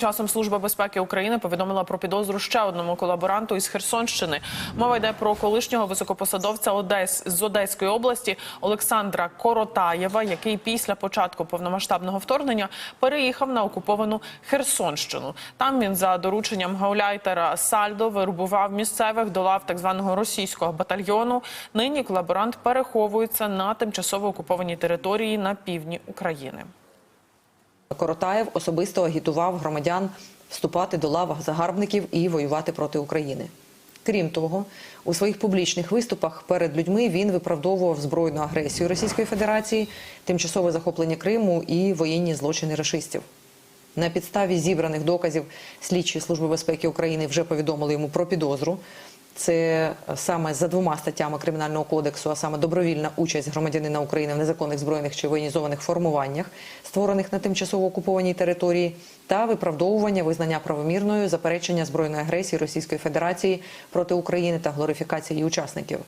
Часом Служба безпеки України повідомила про підозру ще одному колаборанту із Херсонщини. Мова йде про колишнього високопосадовця Одес з Одеської області Олександра Коротаєва, який після початку повномасштабного вторгнення переїхав на окуповану Херсонщину. Там він за дорученням гауляйтера Сальдо вирубував місцевих до лав так званого російського батальйону. Нині колаборант переховується на тимчасово окупованій території на півдні України. Коротаєв особисто агітував громадян вступати до лав загарбників і воювати проти України. Крім того, у своїх публічних виступах перед людьми він виправдовував збройну агресію Російської Федерації, тимчасове захоплення Криму і воєнні злочини рашистів. На підставі зібраних доказів слідчі служби безпеки України вже повідомили йому про підозру. Це саме за двома статтями кримінального кодексу, а саме добровільна участь громадянина України в незаконних збройних чи воєнізованих формуваннях, створених на тимчасово окупованій території, та виправдовування визнання правомірною заперечення збройної агресії Російської Федерації проти України та глорифікації її учасників.